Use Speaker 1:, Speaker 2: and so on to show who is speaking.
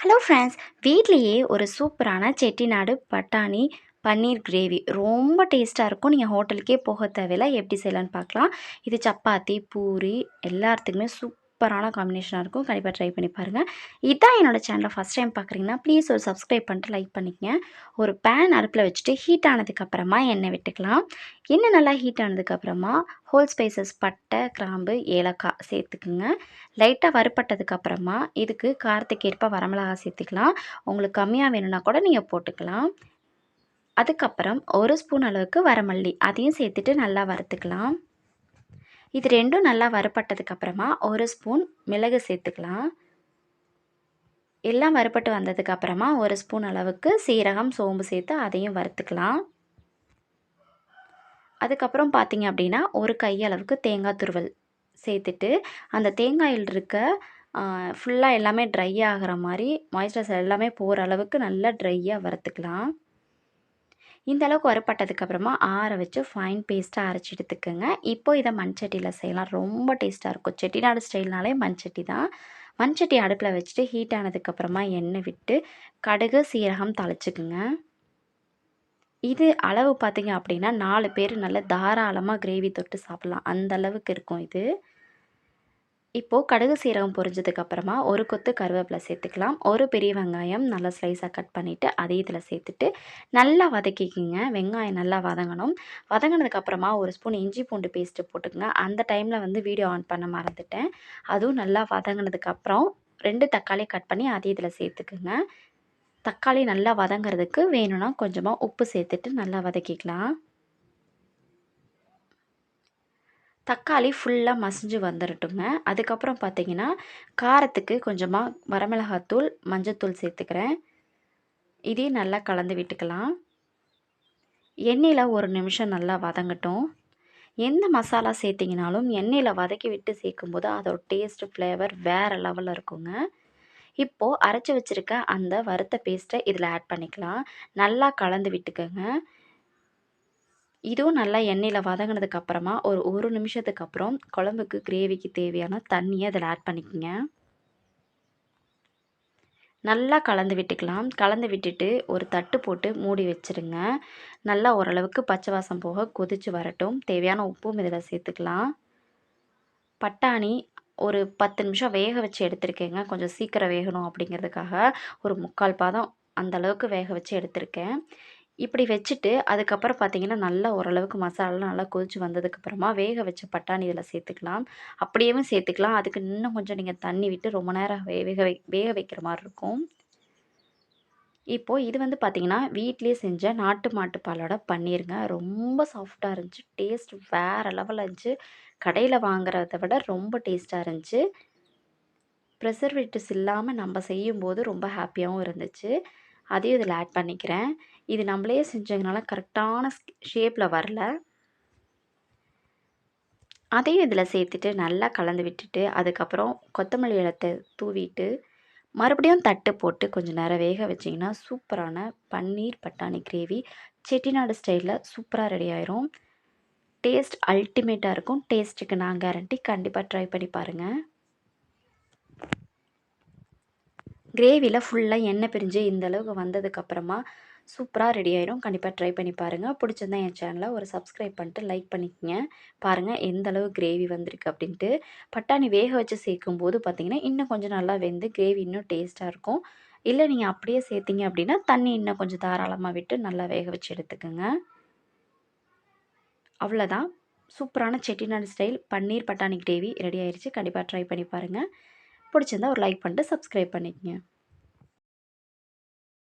Speaker 1: Hello friends வீட்லேயே ஒரு சூப்பரான செட்டிநாடு பட்டாணி பன்னீர் கிரேவி. ரொம்ப டேஸ்ட்டாக இருக்கும். நீங்கள் ஹோட்டலுக்கே போக தேவையில்ல. எப்படி செய்யலான்னு பார்க்கலாம். இது சப்பாத்தி பூரி எல்லாத்துக்குமே சூப் சூப்பரான காம்பினேஷனாக இருக்கும். கண்டிப்பாக ட்ரை பண்ணி பாருங்கள் இதான் என்னோடய சேனலை ஃபஸ்ட் டைம் பார்க்குறீங்கன்னா ப்ளீஸ் ஒரு சப்ஸ்கிரைப் பண்ணிட்டு லைக் பண்ணிக்கங்க. ஒரு பேன் அடுப்பில் வச்சுட்டு ஹீட் ஆனதுக்கப்புறமா எண்ணெய் விட்டுக்கலாம். எண்ணெய் நல்லா ஹீட் ஆனதுக்கப்புறமா ஹோல் ஸ்பைசஸ் பட்டை கிராம்பு ஏலக்காய் சேர்த்துக்குங்க. லைட்டாக வறுப்பட்டதுக்கப்புறமா இதுக்கு காரத்துக்கு ஏற்ப வரமிளகா சேர்த்துக்கலாம். உங்களுக்கு கம்மியாக வேணும்னா கூட நீங்கள் போட்டுக்கலாம். அதுக்கப்புறம் ஒரு ஸ்பூன் அளவுக்கு வரமல்லி. அதையும் சேர்த்துட்டு நல்லா வறுத்துக்கலாம். இது ரெண்டும் நல்லா வறுப்பட்டதுக்கப்புறமா ஒரு ஸ்பூன் மிளகு சேர்த்துக்கலாம். எல்லாம் வறுப்பட்டு வந்ததுக்கப்புறமா ஒரு ஸ்பூன் அளவுக்கு சீரகம் சோம்பு சேர்த்து அதையும் வறுத்துக்கலாம். அதுக்கப்புறம் பார்த்தீங்க அப்படின்னா ஒரு கையளவுக்கு தேங்காய் துருவல் சேர்த்துட்டு அந்த தேங்காயில் இருக்க ஃபுல்லாக எல்லாமே ட்ரை ஆகிற மாதிரி மாய்ஸ்சரைசர் எல்லாமே போகிற அளவுக்கு நல்லா ட்ரையாக வறுத்துக்கலாம். இந்த அளவுக்கு வறுப்பட்டதுக்கப்புறமா ஆற வச்சு ஃபைன் பேஸ்ட்டாக அரைச்சி எடுத்துக்கோங்க. இப்போ இதை மண்சட்டியில் செய்யலாம். ரொம்ப டேஸ்ட்டாக இருக்கும். செட்டிநாடு ஸ்டைல்னாலே மண்சட்டி தான். மண்சட்டி அடுப்பில் வச்சுட்டு ஹீட் ஆனதுக்கப்புறமா எண்ணெய் விட்டு கடுகு சீரகம் தாளிச்சுக்குங்க. இது அளவு பார்த்திங்க அப்படின்னா நாலு பேர் நல்ல தாராளமாக கிரேவி தொட்டு சாப்பிட்லாம். அந்த அளவுக்கு இருக்கும் இது. இப்போது கடுகு சீரகம் பொரிஞ்சதுக்கப்புறமா ஒரு கொத்து கருவேப்பிலை சேர்த்துக்கலாம். ஒரு பெரிய வெங்காயம் நல்லா ஸ்லைஸாக கட் பண்ணிவிட்டு அதே இதில் சேர்த்துட்டு நல்லா வதக்கிக்கிங்க. வெங்காயம் நல்லா வதங்கணும். வதங்கினதுக்கப்புறமா ஒரு ஸ்பூன் இஞ்சி பூண்டு பேஸ்ட்டு போட்டுக்கங்க. அந்த டைமில் வந்து வீடியோ ஆன் பண்ண மறந்துட்டேன். அதுவும் நல்லா வதங்கினதுக்கப்புறம் ரெண்டு தக்காளி கட் பண்ணி அதே இதில் சேர்த்துக்குங்க. தக்காளி நல்லா வதங்கிறதுக்கு வேணும்னா கொஞ்சமாக உப்பு சேர்த்துட்டு நல்லா வதக்கிக்கலாம். தக்காளி ஃபுல்லாக மசிஞ்சு வந்துடட்டுங்க அதுக்கப்புறம் பார்த்தீங்கன்னா காரத்துக்கு கொஞ்சமாக வரமிளகாத்தூள் மஞ்சத்தூள் சேர்த்துக்கிறேன். இதையும் நல்லா கலந்து விட்டுக்கலாம். எண்ணெயில் ஒரு நிமிஷம் நல்லா வதங்கட்டும். எந்த மசாலா சேர்த்திங்கனாலும் எண்ணெயில் வதக்கி விட்டு சேர்க்கும்போது அதோட டேஸ்ட்டு ஃப்ளேவர் வேறு லெவலில் இருக்குங்க. இப்போது அரைச்சி வச்சுருக்க அந்த வறுத்த பேஸ்ட்டை இதில் ஆட் பண்ணிக்கலாம். நல்லா கலந்து விட்டுக்கோங்க. இதுவும் நல்லா எண்ணெயில் வதங்கினதுக்கு அப்புறமா ஒரு ஒரு நிமிஷத்துக்கு அப்புறம் குழம்புக்கு கிரேவிக்கு தேவையான தண்ணியை அதில் ஆட் பண்ணிக்கோங்க. நல்லா கலந்து விட்டுக்கலாம். கலந்து விட்டுட்டு ஒரு தட்டு போட்டு மூடி வச்சுருங்க. நல்லா ஓரளவுக்கு பச்சை வாசம் போக கொதித்து வரட்டும். தேவையான உப்பும் இதில் சேர்த்துக்கலாம். பட்டாணி ஒரு பத்து நிமிஷம் வேக வச்சு எடுத்திருக்கேங்க. கொஞ்சம் சீக்கிரம் வேகணும் அப்படிங்கிறதுக்காக ஒரு முக்கால் பாதம் அந்தளவுக்கு வேக வச்சு எடுத்திருக்கேன். இப்படி வச்சுட்டு அதுக்கப்புறம் பார்த்திங்கன்னா நல்லா ஓரளவுக்கு மசாலாலாம் நல்லா கொதிச்சு வந்ததுக்கப்புறமா வேக வச்ச பட்டாணி இதில் சேர்த்துக்கலாம். அப்படியேவும் சேர்த்துக்கலாம். அதுக்கு இன்னும் கொஞ்சம் நீங்கள் தண்ணி விட்டு ரொம்ப நேரம் வேக வை வேக வைக்கிற மாதிரி இருக்கும். இப்போது இது வந்து பார்த்திங்கன்னா வீட்லேயே செஞ்ச நாட்டு மாட்டு பாலோட பண்ணிருங்க ரொம்ப சாஃப்டாக இருந்துச்சு. டேஸ்ட் வேறு லெவலில் இருந்துச்சு. கடையில் வாங்குறத விட ரொம்ப டேஸ்ட்டாக இருந்துச்சு. ப்ரெசர்வேட்டிவ்ஸ் இல்லாமல் நம்ம செய்யும்போது ரொம்ப ஹாப்பியாகவும் இருந்துச்சு. அதையும் இதில் ஆட் பண்ணிக்கிறேன். இது நம்மளே செஞ்சதுனால கரெக்டான ஷேப்பில் வரல. அதையும் இதில் சேர்த்துட்டு நல்லா கலந்து விட்டுட்டு அதுக்கப்புறம் கொத்தமல்லி இலத்தை தூவிட்டு மறுபடியும் தட்டு போட்டு கொஞ்சம் நேரம் வேக வச்சிங்கன்னா சூப்பரான பன்னீர் பட்டாணி கிரேவி. செட்டிநாடு ஸ்டைலில் சூப்பராக ரெடி ஆயிரும். டேஸ்ட் அல்டிமேட்டாக இருக்கும். டேஸ்ட்டுக்கு நான் கேரண்டி கண்டிப்பாக ட்ரை பண்ணி பாருங்கள் கிரேவியில் ஃபுல்லாக எண்ணெய் பிரிஞ்சு இந்த அளவுக்கு வந்ததுக்கப்புறமா சூப்பராக ரெடி ஆயிடும் கண்டிப்பாக ட்ரை பண்ணி பாருங்கள் பிடிச்சிருந்தா என் சேனலை ஒரு சப்ஸ்கிரைப் பண்ணிட்டு லைக் பண்ணிக்கங்க. பாருங்கள் எந்த அளவு கிரேவி வந்திருக்கு அப்படின்ட்டு. பட்டாணி வேக வச்சு சேர்க்கும் போது பார்த்திங்கன்னா இன்னும் கொஞ்சம் நல்லா வெந்து கிரேவி இன்னும் டேஸ்ட்டாக இருக்கும். இல்லை நீங்கள் அப்படியே சேர்த்திங்க அப்படின்னா தண்ணி இன்னும் கொஞ்சம் தாராளமாக விட்டு நல்லா வேக வச்சு எடுத்துக்கோங்க. அவ்வளோதான் சூப்பரான செட்டிநாடு ஸ்டைல் பன்னீர் பட்டாணி கிரேவி ரெடி ஆயிடுச்சு கண்டிப்பாக ட்ரை பண்ணி பாருங்கள் பிடிச்சிருந்தா ஒரு லைக் பண்ணிட்டு சப்ஸ்கிரைப் பண்ணிக்கங்க.